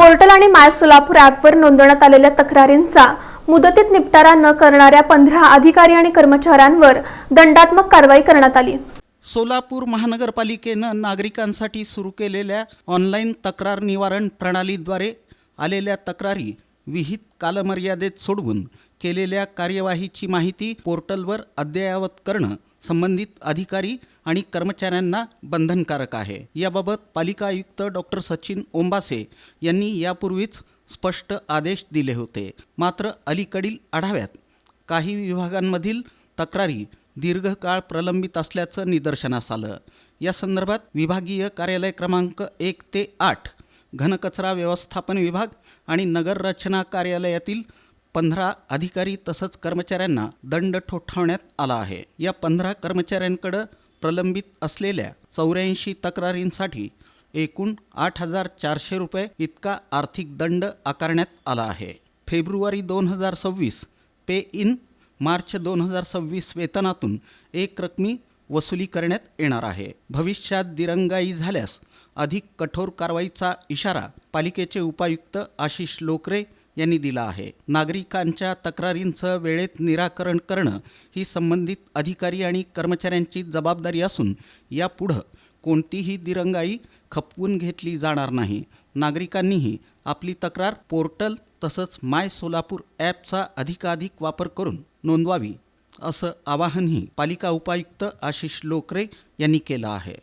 Portal आणि माय सोलापूर ॲपवर नोंदवण्यात आलेल्या तक्रारींचा मुदतीत निपटारा न करणाऱ्या पंधरा अधिकारी आणि कर्मचाऱ्यांवर दंडात्मक कारवाई करण्यात आली. सोलापूर महानगरपालिकेनं नागरिकांसाठी सुरू केलेल्या ऑनलाईन तक्रार निवारण प्रणालीद्वारे आलेल्या तक्रारी विहित कालमर्यादेत सोडवून केलेल्या कार्यवाहीची माहिती पोर्टलवर अद्ययावत करणं संबंधित अधिकारी आणि कर्मचाऱ्यांना बंधनकारक आहे. याबाबत पालिका आयुक्त डॉक्टर सचिन ओंबासे यांनी यापूर्वीच स्पष्ट आदेश दिले होते. मात्र अलीकडील आढाव्यात काही विभागांमधील तक्रारी दीर्घकाळ प्रलंबित असल्याचं निदर्शनास आलं. या संदर्भात विभागीय कार्यालय क्रमांक एक ते आठ घनकचरा व्यवस्थापन विभाग आणि नगर रचना कार्यालयातील पंधरा अधिकारी तसंच कर्मचाऱ्यांना दंड ठोठावण्यात आला आहे. या पंधरा कर्मचाऱ्यांकडं प्रलंबित असलेल्या चौऱ्याऐंशी तक्रारींसाठी एकूण आठ हजार चारशे रुपये इतका आर्थिक दंड आकारण्यात आला आहे. फेब्रुवारी दोन हजार सव्वीस पे इन मार्च दोन हजार सव्वीस वेतनातून एक रकमी वसुली करण्यात येणार आहे. भविष्यात दिरंगाई झाल्यास अधिक कठोर कारवाईचा इशारा पालिकेचे उपायुक्त आशिष लोकरे यांनी दिला आहे. नागरिकांच्या तक्रारींचं वेळेत निराकरण करणं ही संबंधित अधिकारी आणि कर्मचाऱ्यांची जबाबदारी असून यापुढं कोणतीही दिरंगाई खपवून घेतली जाणार नाही. नागरिकांनीही आपली तक्रार पोर्टल तसंच माय सोलापूर ॲपचा अधिकाधिक वापर करून नोंदवावी असं आवाहनही पालिका उपायुक्त आशिष लोकरे यांनी केलं आहे.